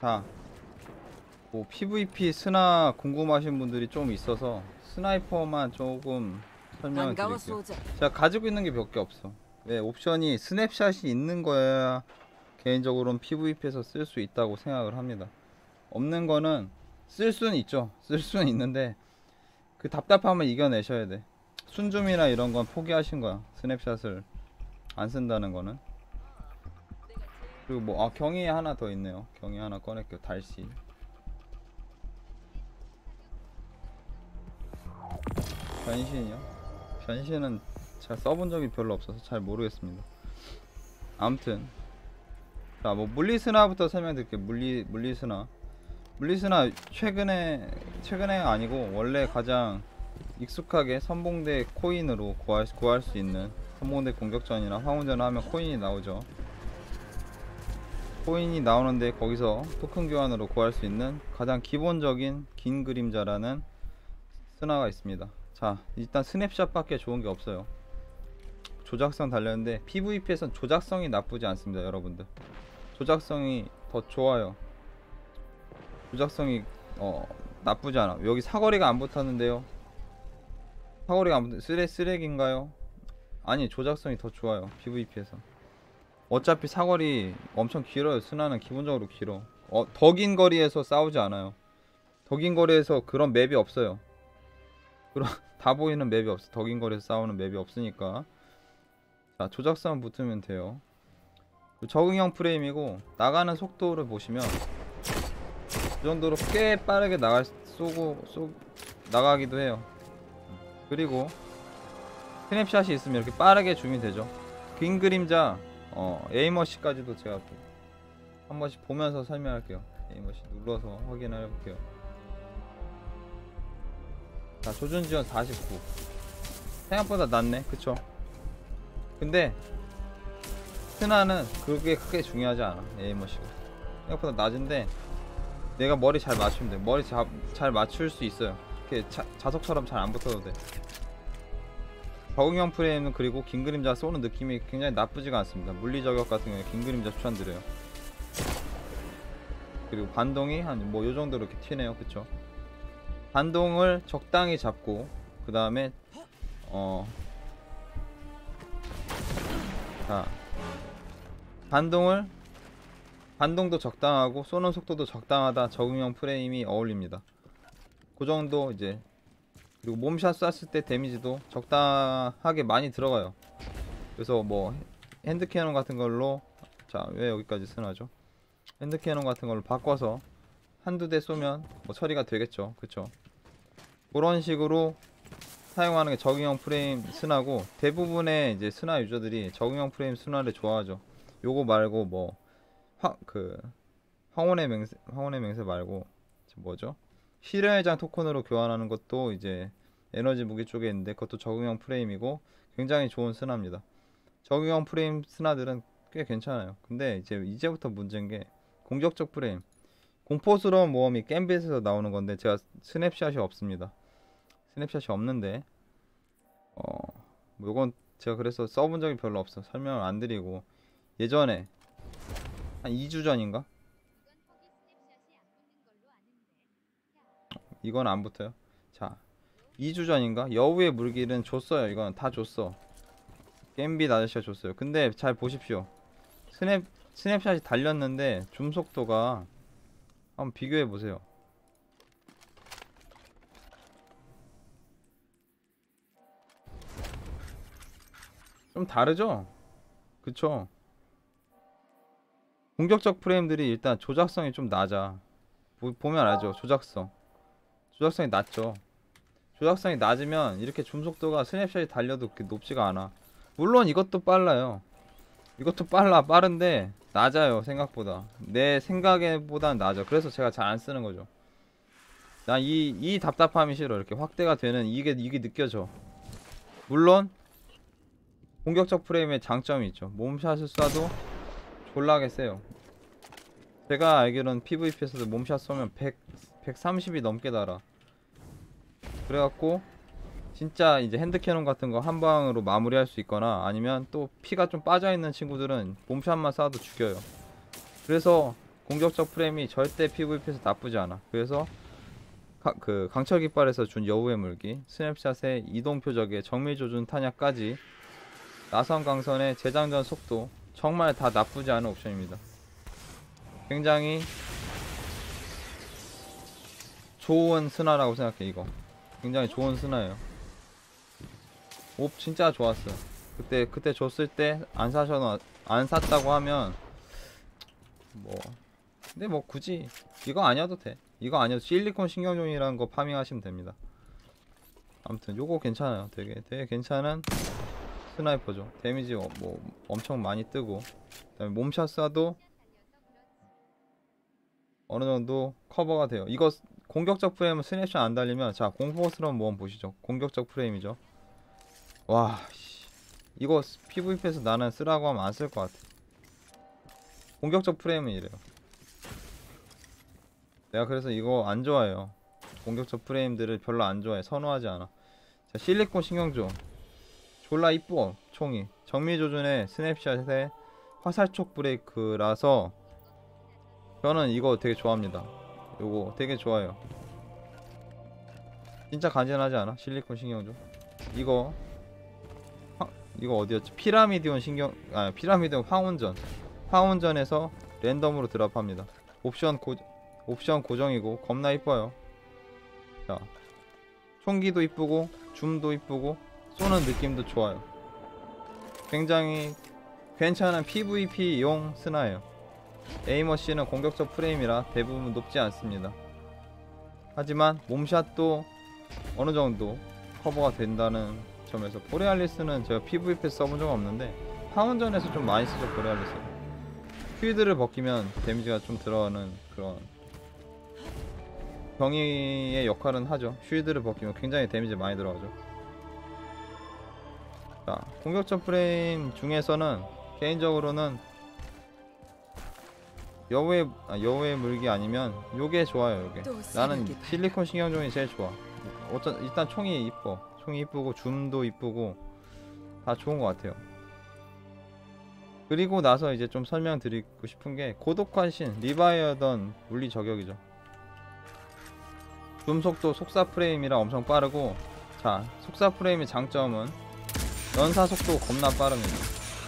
자, 뭐 PVP 스나 궁금하신 분들이 좀 있어서 스나이퍼만 조금 설명을 드릴게요. 제가 가지고 있는 게 몇 개 없어. 왜 옵션이 스냅샷이 있는 거야 개인적으로는 PVP에서 쓸 수 있다고 생각을 합니다. 없는 거는 쓸 수는 있죠. 쓸 수는 있는데 그 답답함을 이겨내셔야 돼. 순줌이나 이런 건 포기하신 거야. 스냅샷을 안 쓴다는 거는. 그리고 뭐 아 경이 하나 더 있네요. 경이 하나 꺼낼게요. 달씨. 변신이요? 변신은 제가 써본 적이 별로 없어서 잘 모르겠습니다. 아무튼 자 뭐 물리스나부터 설명드릴게요. 물리 물리스나 물리스나 최근에 최근에 아니고 원래 가장 익숙하게 선봉대 코인으로 구할, 구할 수 있는 선봉대 공격전이나 황혼전을 하면 코인이 나오죠. 코인이 나오는데 거기서 토큰 교환으로 구할 수 있는 가장 기본적인 긴 그림자라는 스나가 있습니다. 자, 일단 스냅샷 밖에 좋은 게 없어요. 조작성 달렸는데 PVP에선 조작성이 나쁘지 않습니다, 여러분들. 조작성이 더 좋아요. 조작성이 어 나쁘지 않아. 여기 사거리가 안 붙었는데요. 사거리가 안 붙. 쓰레 쓰레기인가요? 아니 조작성이 더 좋아요. PVP에서. 어차피 사거리 엄청 길어요. 스나는 기본적으로 길어. 어, 더 긴 거리에서 싸우지 않아요. 더 긴 거리에서 그런 맵이 없어요. 그런 다 보이는 맵이 없어. 더 긴 거리에서 싸우는 맵이 없으니까. 자, 조작성 붙으면 돼요. 적응형 프레임이고 나가는 속도를 보시면 이 정도로 꽤 빠르게 나갈 쏘고 쏘 나가기도 해요. 그리고 스냅샷이 있으면 이렇게 빠르게 줌이 되죠. 긴 그림자 어, 에이머시까지도 제가 또한 번씩 보면서 설명할게요. 에이머시 눌러서 확인을 해볼게요. 자, 조준 지원 49. 생각보다 낮네. 그쵸? 근데 스나는 그게 크게 중요하지 않아. 에이머시가. 생각보다 낮은데 내가 머리 잘 맞추면 돼. 머리 자, 잘 맞출 수 있어요. 이렇게 자, 자석처럼 잘 안 붙어도 돼. 적응형 프레임은 그리고 긴 그림자 쏘는 느낌이 굉장히 나쁘지가 않습니다. 물리 저격 같은 경우에 긴 그림자 추천드려요. 그리고 반동이 한 뭐 요 정도로 이렇게 튀네요. 그쵸? 반동을 적당히 잡고 그 다음에 어 자, 반동을 반동도 적당하고 쏘는 속도도 적당하다 적응형 프레임이 어울립니다. 그 정도 이제 그리고 몸샷 쐈을 때 데미지도 적당하게 많이 들어가요. 그래서 뭐 핸드 캐논 같은 걸로 자 왜 여기까지 쓰나죠? 핸드 캐논 같은 걸로 바꿔서 한두 대 쏘면 뭐 처리가 되겠죠. 그쵸? 그런 식으로 사용하는 게 적응형 프레임 스나고 대부분의 이제 스나 유저들이 적응형 프레임 스나를 좋아하죠. 요거 말고 뭐 화, 그 황혼의 맹세 황혼의 맹세 말고 저 뭐죠? 실현회장 토큰으로 교환하는 것도 이제 에너지 무기 쪽에 있는데 그것도 적응형 프레임이고 굉장히 좋은 스나입니다. 적응형 프레임 스나들은 꽤 괜찮아요. 근데 이제 이제부터 문제인 게 공격적 프레임. 공포스러운 모험이 겜빗에서 나오는 건데 제가 스냅샷이 없습니다. 스냅샷이 없는데 어 요건 제가 그래서 써본 적이 별로 없어 설명을 안 드리고 예전에 한 2주 전인가 이건 안 붙어요 자 2주 전인가 여우의 물길은 줬어요 이건 다 줬어 겜빗 아저씨가 줬어요 근데 잘 보십시오 스냅 스냅샷이 달렸는데 줌 속도가 한번 비교해 보세요 좀 다르죠? 그쵸? 공격적 프레임들이 일단 조작성이 좀 낮아. 보, 보면 알죠? 조작성. 조작성이 낮죠. 조작성이 낮으면 이렇게 줌 속도가 스냅샷이 달려도 높지가 않아. 물론 이것도 빨라요. 이것도 빨라. 빠른데 낮아요. 생각보다. 내 생각보다는 낮아. 그래서 제가 잘 안 쓰는 거죠. 난 이, 이 답답함이 싫어. 이렇게 확대가 되는 이게, 이게 느껴져. 물론 공격적 프레임의 장점이 있죠. 몸샷을 쏴도 졸라게 세요. 제가 알기로는 PVP에서도 몸샷 쏘면 100, 130이 넘게 달아. 그래갖고 진짜 이제 핸드캐논 같은 거 한 방으로 마무리할 수 있거나 아니면 또 피가 좀 빠져있는 친구들은 몸샷만 쏴도 죽여요. 그래서 공격적 프레임이 절대 PVP에서 나쁘지 않아. 그래서 가- 그 강철 깃발에서 준 여우의 물기, 스냅샷의 이동 표적의 정밀 조준 탄약까지 나선 강선의 재장전 속도 정말 다 나쁘지 않은 옵션입니다. 굉장히 좋은 스나라고 생각해 이거. 굉장히 좋은 스나예요. 옵 진짜 좋았어. 그때 그때 줬을 때 안 사셔 안 샀다고 하면 뭐 근데 뭐 굳이 이거 아니어도 돼. 이거 아니어도 실리콘 신경종이라는 거 파밍하시면 됩니다. 아무튼 요거 괜찮아요. 되게 되게 괜찮은 스나이퍼죠. 데미지 어- 뭐 엄청 많이 뜨고 그다음에 몸샷 쏴도 어느 정도 커버가 돼요. 이거 스- 공격적 프레임은 스냅샷 안 달리면 자 공포스러운 모험 보시죠. 공격적 프레임이죠. 와 씨. 이거 PVP에서 나는 쓰라고 하면 안 쓸 것 같아. 공격적 프레임은 이래요. 내가 그래서 이거 안 좋아해요. 공격적 프레임들을 별로 안 좋아해. 선호하지 않아. 자, 실리콘 신경조. 졸라 이뻐, 총이. 정밀 조준의 스냅샷에 화살촉 브레이크라서 저는 이거 되게 좋아합니다. 요거 되게 좋아요. 진짜 간지나지 않아? 실리콘 신경조. 이거 화- 이거 어디였지? 피라미디온 신경 아 피라미디온 황혼전. 황혼전에서 랜덤으로 드랍합니다. 옵션 고 옵션 고정이고 겁나 이뻐요. 자, 총기도 이쁘고 줌도 이쁘고 쏘는 느낌도 좋아요. 굉장히 괜찮은 PVP용 스나예요. 에이머씨는 공격적 프레임이라 대부분 높지 않습니다. 하지만 몸샷도 어느 정도 커버가 된다는 점에서 보레알리스는 제가 PVP 써본 적 없는데 황혼전에서 좀 많이 쓰죠 보레알리스. 쉴드를 벗기면 데미지가 좀 들어가는 그런 병이의 역할은 하죠. 쉴드를 벗기면 굉장히 데미지 많이 들어가죠. 자, 공격적 프레임 중에서는 개인적으로는 여우의 아, 여우의 물기 아니면 요게 좋아요. 요게 또 나는. 실리콘 신경종이 제일 좋아. 어쩐 일단 총이 이뻐. 총이 이쁘고 줌도 이쁘고 다 좋은 것 같아요. 그리고 나서 이제 좀 설명드리고 싶은 게 고독한 신 리바이어던 물리 저격이죠. 줌 속도 속사 프레임이라 엄청 빠르고 자 속사 프레임의 장점은 연사 속도 겁나 빠릅니다.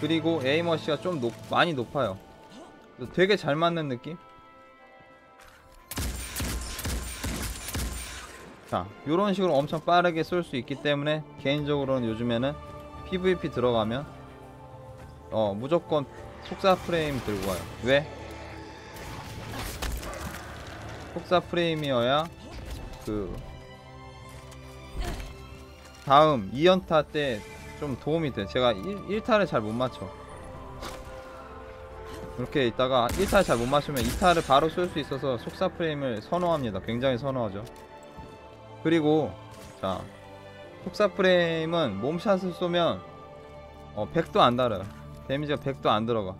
그리고 에이머시가 좀 높, 많이 높아요. 되게 잘 맞는 느낌? 자, 이런 식으로 엄청 빠르게 쏠 수 있기 때문에 개인적으로는 요즘에는 PVP 들어가면 어 무조건 속사 프레임 들고 와요. 왜? 속사 프레임이어야 그 다음 2연타 때 좀 도움이 돼. 제가 1, 타를 잘 못 맞춰. 이렇게 있다가 1타를 잘못 맞추면 2타를 바로 쏠 수 있어서 속사 프레임을 선호합니다. 굉장히 선호하죠. 그리고 자 속사 프레임은 몸샷을 쏘면 어 100도 안 달아요. 데미지가 100도 안 들어가.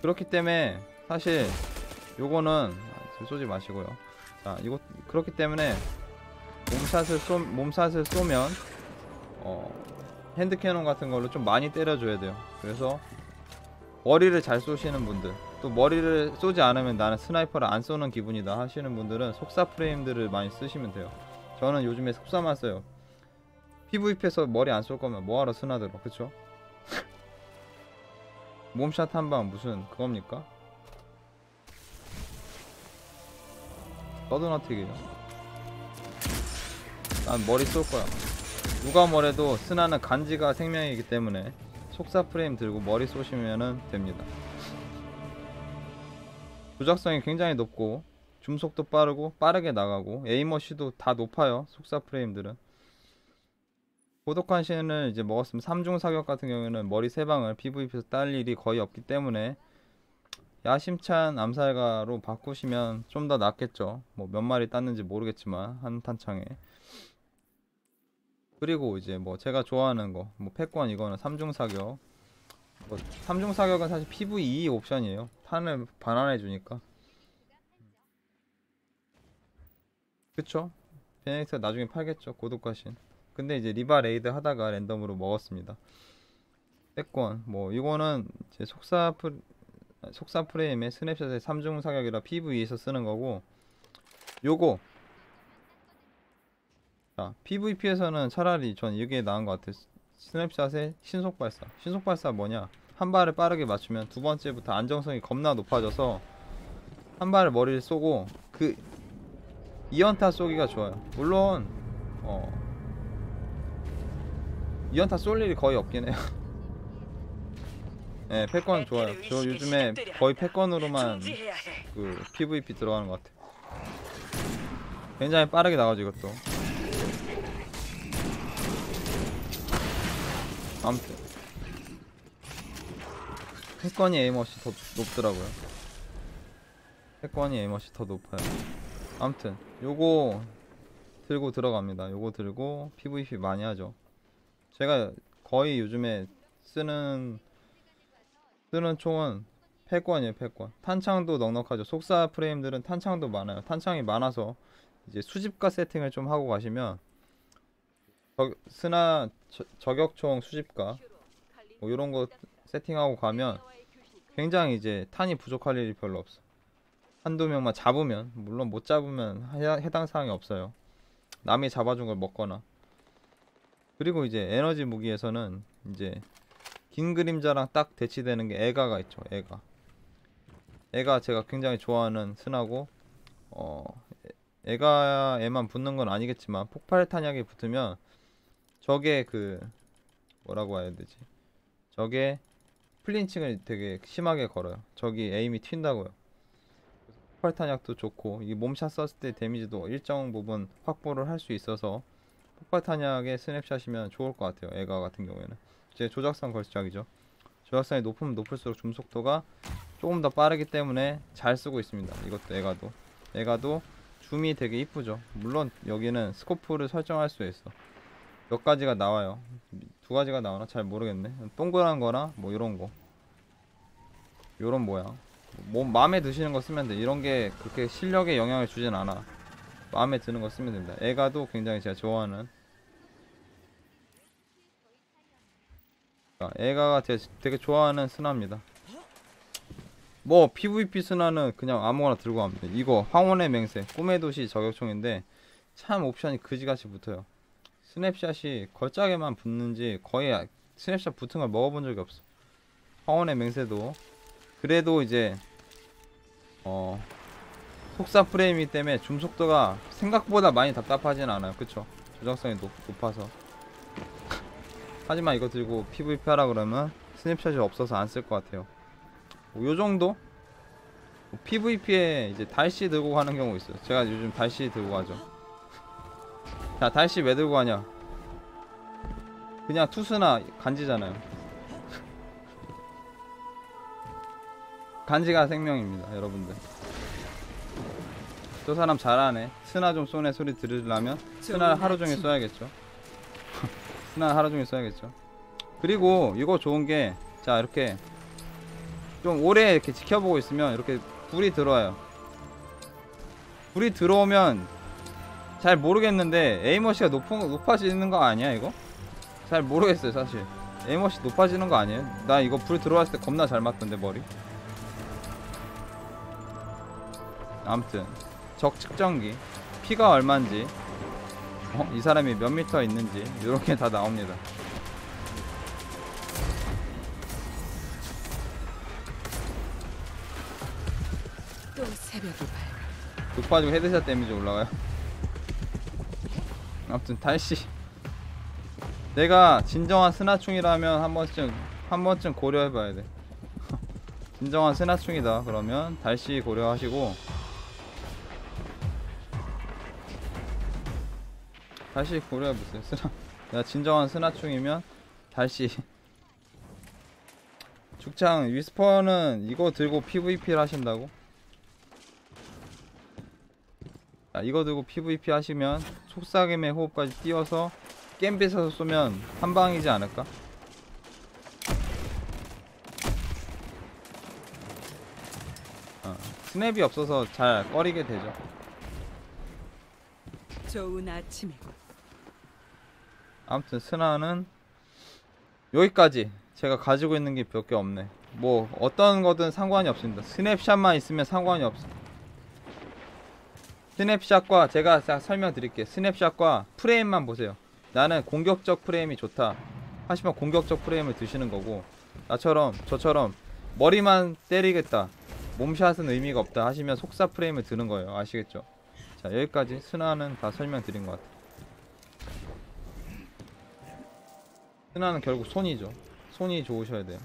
그렇기 때문에 사실 요거는 아, 쏘지 마시고요. 자 이거 그렇기 때문에 몸샷을 쏘 몸샷을 쏘면 어 핸드 캐논 같은 걸로 좀 많이 때려줘야 돼요. 그래서 머리를 잘 쏘시는 분들 또 머리를 쏘지 않으면 나는 스나이퍼를 안 쏘는 기분이다 하시는 분들은 속사 프레임들을 많이 쓰시면 돼요. 저는 요즘에 속사만 써요. PVP에서 머리 안 쏠 거면 뭐하러 스나 들어 그쵸? 몸샷 한 방 무슨 그겁니까? 떠드너튀기요 난 머리 쏠 거야 누가 뭐래도 스나는 간지가 생명이기 때문에 속사 프레임 들고 머리 쏘시면 됩니다 조작성이 굉장히 높고 줌속도 빠르고 빠르게 나가고 에이머시도 다 높아요 속사 프레임들은 고독한 신을 이제 먹었으면 3중 사격 같은 경우에는 머리 세 방을 PVP에서 딸 일이 거의 없기 때문에 야심찬 암살가로 바꾸시면 좀 더 낫겠죠. 뭐 몇 마리 땄는지 모르겠지만 한 탄창에. 그리고 이제 뭐 제가 좋아하는 거, 뭐 패권 이거는 3중 사격. 뭐 3중 사격은 사실 PVE 옵션이에요. 탄을 반환해 주니까. 그쵸? 베네딕트가 나중에 팔겠죠. 고독가신. 근데 이제 리바 레이드 하다가 랜덤으로 먹었습니다. 패권 뭐 이거는 제 속사 프 속사 프레임에 스냅샷의 3중 사격이라 PV에서 쓰는 거고 요거 자 PVP에서는 차라리 전 이게 나은 것 같아요 스냅샷의 신속 발사 신속 발사 뭐냐 한 발을 빠르게 맞추면 두 번째부터 안정성이 겁나 높아져서 한 발을 머리를 쏘고 그 2연타 쏘기가 좋아요 물론 어 2연타 쏠 일이 거의 없긴 해요 네, 패권 좋아요. 저 요즘에 거의 패권으로만. 그 PVP 들어가는 것 같아. 굉장히 빠르게 나가죠 이것도. 아무튼 패권이 에임머시 더 높더라고요. 패권이 에임머시 더 높아요. 아무튼 요거 들고 들어갑니다. 요거 들고 PVP 많이 하죠. 제가 거의 요즘에 쓰는 쓰는 총은 패권이에요 패권 탄창도 넉넉하죠 속사 프레임들은 탄창도 많아요 탄창이 많아서 이제 수집가 세팅을 좀 하고 가시면 저, 스나 저, 저격총 수집가 뭐 이런 거 세팅하고 가면 굉장히 이제 탄이 부족할 일이 별로 없어 한두 명만 잡으면 물론 못 잡으면 해, 해당 사항이 없어요 남이 잡아준 걸 먹거나 그리고 이제 에너지 무기에서는 이제 긴 그림자랑 딱 대치되는 게 에가가 있죠. 에가. 에가 제가 굉장히 좋아하는 스나고 어 에- 에가에만 붙는 건 아니겠지만 폭발 탄약이 붙으면 저게 그 뭐라고 해야 되지? 저게 플린칭을 되게 심하게 걸어요. 저기 에임이 튄다고요. 폭발 탄약도 좋고 이 몸샷 썼을 때 데미지도 일정 부분 확보를 할 수 있어서 폭발 탄약의 스냅샷이면 좋을 것 같아요. 에가 같은 경우에는. 이제 조작상 걸작이죠. 조작상이 높으면 높을수록 줌 속도가 조금 더 빠르기 때문에 잘 쓰고 있습니다. 이것도 에가도. 에가도 줌이 되게 이쁘죠. 물론 여기는 스코프를 설정할 수 있어. 몇 가지가 나와요. 두 가지가 나오나 잘 모르겠네. 동그란 거나 뭐 이런 거. 요런 모양. 뭐 마음에 드시는 거 쓰면 돼. 이런 게 그렇게 실력에 영향을 주진 않아. 마음에 드는 거 쓰면 됩니다. 에가도 굉장히 제가 좋아하는 아, 애가가 제 되게 좋아하는 스나입니다. 뭐 PVP 스나는 그냥 아무거나 들고 갑니다. 이거 황혼의 맹세 꿈의 도시 저격총인데 참 옵션이 그지같이 붙어요. 스냅샷이 걸작에만 붙는지 거의 스냅샷 붙은 걸 먹어본 적이 없어. 황혼의 맹세도 그래도 이제 어 속사 프레임이기 때문에 줌 속도가 생각보다 많이 답답하진 않아요. 그쵸? 조작성이 높, 높아서 하지만 이거 들고 PVP 하라 그러면 스냅샷이 없어서 안 쓸 것 같아요. 뭐 요 정도? PVP에 이제 달씨 들고 가는 경우 있어요. 제가 요즘 달씨 들고 가죠. 자, 달씨 왜 들고 가냐? 그냥 투수나 간지잖아요. 간지가 생명입니다, 여러분들. 저 사람 잘하네. 스나 좀 쏘네 소리 들으려면 스나를 하루 종일 써야겠죠. 스나 하루 종일 써야겠죠. 그리고 이거 좋은 게 자 이렇게 좀 오래 이렇게 지켜보고 있으면 이렇게 불이 들어와요. 불이 들어오면 잘 모르겠는데 에이머시가 높은 높아지는 거 아니야 이거? 잘 모르겠어요 사실. 에이머시 높아지는 거 아니에요? 나 이거 불 들어왔을 때 겁나 잘 맞던데 머리. 아무튼 적 측정기 피가 얼마인지 어? 이 사람이 몇 미터 있는지 이렇게 다 나옵니다. 또 새벽이 밝아. 높아지고 헤드샷 데미지 올라가요. 아무튼 달씨 내가 진정한 스나충이라면 한 번쯤 한 번쯤 고려해봐야 돼. 진정한 스나충이다 그러면 달씨 고려하시고 다시 고려해보세요. 스나 내가 진정한 스나충이면 달씨 죽창 위스퍼는 이거 들고 PVP를 하신다고? 자, 이거 들고 PVP 하시면 속삭임의 호흡까지 띄워서 겜빗에서 쏘면 한 방이지 않을까? 어, 스냅이 없어서 잘 꺼리게 되죠. 좋은 아침이고 아무튼 스나는 여기까지 제가 가지고 있는 게 몇 개 없네. 뭐 어떤 거든 상관이 없습니다. 스냅샷만 있으면 상관이 없어. 스냅샷과 제가 싹 설명드릴게요. 스냅샷과 프레임만 보세요. 나는 공격적 프레임이 좋다. 하시면 공격적 프레임을 드시는 거고 나처럼 저처럼 머리만 때리겠다. 몸샷은 의미가 없다 하시면 속사 프레임을 드는 거예요. 아시겠죠? 자 여기까지 스나는 다 설명드린 것 같아요. 스나는 결국 손이죠. 손이 좋으셔야 돼요.